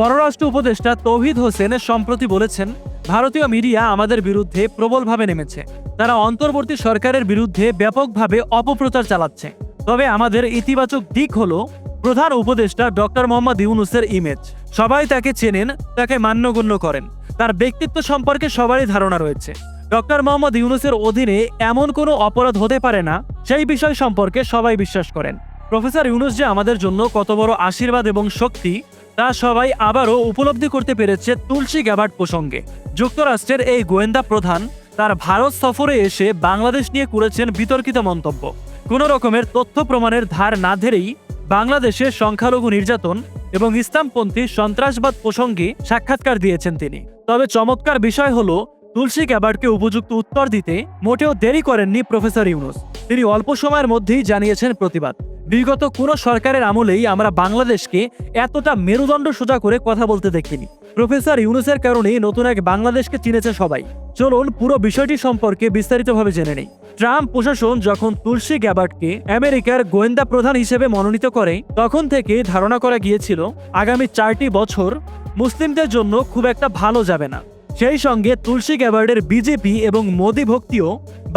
পররাষ্ট্র উপদেষ্টা তৌহিদ হোসেন সম্প্রতি বলেছেন, ভারতীয় মিডিয়া আমাদের বিরুদ্ধে প্রবলভাবে নেমেছে। তারা অন্তর্বর্তী সরকারের বিরুদ্ধে ব্যাপকভাবে অপপ্রচার চালাচ্ছে। তবে আমাদের ইতিবাচক দিক হলো, প্রধান উপদেষ্টা ডক্টর মোহাম্মদ ইউনুসের ইমেজ সবাই তাকে চেনেন, তাকে মান্যগণ্য করেন। তার ব্যক্তিত্ব সম্পর্কে সবারই ধারণা রয়েছে। ডক্টর মোহাম্মদ ইউনুসের অধীনে এমন কোনো অপরাধ হতে পারে না, সেই বিষয় সম্পর্কে সবাই বিশ্বাস করেন। প্রফেসর ইউনুস যে আমাদের জন্য কত বড় আশীর্বাদ এবং শক্তি তা সবাই আবারও উপলব্ধি করতে পেরেছে তুলসী গ্যাবার্ড প্রসঙ্গে। যুক্তরাষ্ট্রের এই গোয়েন্দা প্রধান তার ভারত সফরে এসে বাংলাদেশ নিয়ে করেছেন বিতর্কিত মন্তব্য। কোনো রকমের তথ্য প্রমাণের ধার না ধরেই বাংলাদেশে সংখ্যালঘু নির্যাতন এবং ইসলামপন্থী সন্ত্রাসবাদ প্রসঙ্গে সাক্ষাৎকার দিয়েছেন তিনি। তবে চমৎকার বিষয় হলো, তুলসী গ্যাবার্ডকে উপযুক্ত উত্তর দিতে মোটেও দেরি করেননি প্রফেসর ইউনুস। তিনি অল্প সময়ের মধ্যেই জানিয়েছেন প্রতিবাদ। বিগত কোনো সরকারের আমলেই আমরা বাংলাদেশকে এতটা মেরুদণ্ড সোজা করে কথা বলতে দেখিনি। প্রফেসর ইউনুসের কারণেই নতুন এক বাংলাদেশকে চিনেছে সবাই। চলুন পুরো বিষয়টি সম্পর্কে বিস্তারিতভাবে জেনে নেই। ট্রাম্প প্রশাসন যখন তুলসী গ্যাবার্ডকে আমেরিকার গোয়েন্দা প্রধান হিসেবে মনোনীত করে, তখন থেকে ধারণা করা গিয়েছিল, আগামী চারটি বছর মুসলিমদের জন্য খুব একটা ভালো যাবে না। সেই সঙ্গে তুলসী গ্যাবার্ডের বিজেপি এবং মোদী ভক্তিও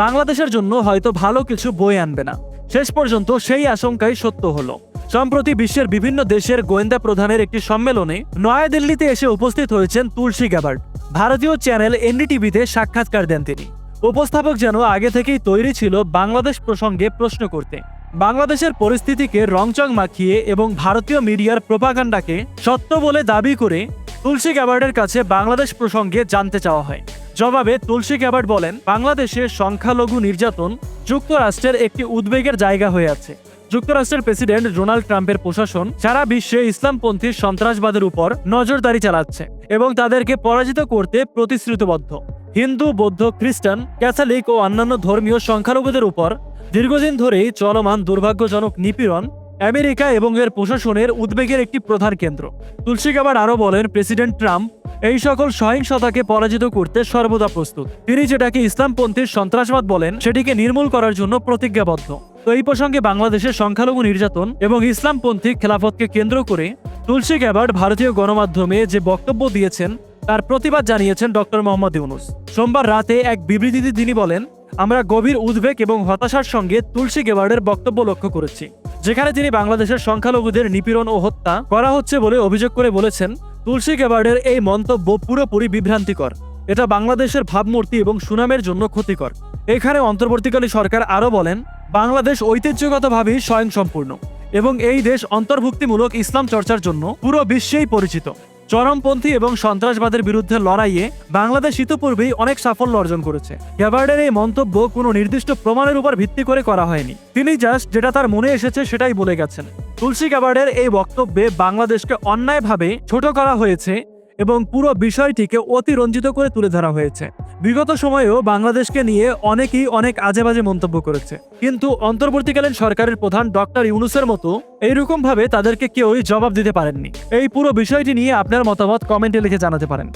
বাংলাদেশের জন্য হয়তো ভালো কিছু বয়ে আনবে না। শেষ পর্যন্ত সেই আশঙ্কাই সত্য হলো। সম্প্রতি বিশ্বের বিভিন্ন দেশের গোয়েন্দা প্রধানের একটি সম্মেলনে নয়াদিল্লিতে এসে উপস্থিত হয়েছেন তুলসী গ্যাবার্ড ভারতীয় চ্যানেল এনডিটিভিতে সাক্ষাৎকার দেন তিনি। উপস্থাপক যেন আগে থেকেই তৈরি ছিল বাংলাদেশ প্রসঙ্গে প্রশ্ন করতে। বাংলাদেশের পরিস্থিতিকে রংচং মাখিয়ে এবং ভারতীয় মিডিয়ার প্রোপাগান্ডাকে সত্য বলে দাবি করে তুলসী গ্যাবার্ডের কাছে বাংলাদেশ প্রসঙ্গে জানতে চাওয়া হয়। জবাবে তুলসী গ্যাবার্ড বলেন, বাংলাদেশে সংখ্যালঘু নির্যাতন যুক্তরাষ্ট্রের একটি উদ্বেগের জায়গা হয়ে আছে। যুক্তরাষ্ট্রের প্রেসিডেন্ট ডোনাল্ড ট্রাম্পের প্রশাসন সারা বিশ্বে ইসলামপন্থী সন্ত্রাসবাদের উপর নজরদারি চালাচ্ছে এবং তাদেরকে পরাজিত করতে প্রতিশ্রুতিবদ্ধ। হিন্দু, বৌদ্ধ, খ্রিস্টান, ক্যাথলিক ও অন্যান্য ধর্মীয় সংখ্যালঘুদের উপর দীর্ঘদিন ধরেই চলমান দুর্ভাগ্যজনক নিপীড়ন আমেরিকা এবং এর প্রশাসনের উদ্বেগের একটি প্রধান কেন্দ্র। তুলসী গাবার আরও বলেন, প্রেসিডেন্ট ট্রাম্প এই সকল সহিংসতাকে পরাজিত করতে সর্বদা প্রস্তুত। তিনি যেটাকে ইসলামপন্থীর সন্ত্রাসবাদ বলেন, সেটিকে নির্মূল করার জন্য প্রতিজ্ঞাবদ্ধ। তো এই প্রসঙ্গে বাংলাদেশের সংখ্যালঘু নির্যাতন এবং ইসলামপন্থী খেলাফতকে কেন্দ্র করে তুলসী গ্যাবার্ড ভারতীয় গণমাধ্যমে যে বক্তব্য দিয়েছেন, তার প্রতিবাদ জানিয়েছেন ডক্টর মোহাম্মদ ইউনুস। সোমবার রাতে এক বিবৃতিতে তিনি বলেন, আমরা গভীর উদ্বেগ এবং হতাশার সঙ্গে তুলসী গেবার্ডের বক্তব্য লক্ষ্য করেছি, যেখানে তিনি বাংলাদেশের সংখ্যালঘুদের নিপীড়ন ও হত্যা করা হচ্ছে বলে অভিযোগ করে বলেছেন তুলসী গেবার্ডের এই মন্তব্য পুরোপুরি বিভ্রান্তিকর। এটা বাংলাদেশের ভাবমূর্তি এবং সুনামের জন্য ক্ষতিকর। এখানে অন্তর্বর্তীকালী সরকার আরও বলেন, বাংলাদেশ ঐতিহ্যগতভাবেই স্বয়ংসম্পূর্ণ এবং এই দেশ অন্তর্ভুক্তিমূলক ইসলাম চর্চার জন্য পুরো বিশ্বেই পরিচিত। চরমপন্থী এবং সন্ত্রাসবাদের বিরুদ্ধে লড়াইয়ে বাংলাদেশ ইতিপূর্বেই অনেক সাফল্য অর্জন করেছে। গ্যাবার্ডের এই মন্তব্য কোনো নির্দিষ্ট প্রমাণের উপর ভিত্তি করে করা হয়নি। তিনি জাস্ট যেটা তার মনে এসেছে সেটাই বলে গেছেন। তুলসী গ্যাবার্ডের এই বক্তব্যে বাংলাদেশকে অন্যায়ভাবে ছোট করা হয়েছে এবং পুরো বিষয়টিকে অতিরঞ্জিত করে তুলে ধরা হয়েছে। বিগত সময়েও বাংলাদেশকে নিয়ে অনেকেই অনেক আজে বাজে মন্তব্য করেছে। কিন্তু অন্তর্বর্তীকালীন সরকারের প্রধান ডক্টর ইউনুসের মতো এইরকম ভাবে তাদেরকে কেউই জবাব দিতে পারেননি। এই পুরো বিষয়টি নিয়ে আপনার মতামত কমেন্টে লিখে জানাতে পারেন।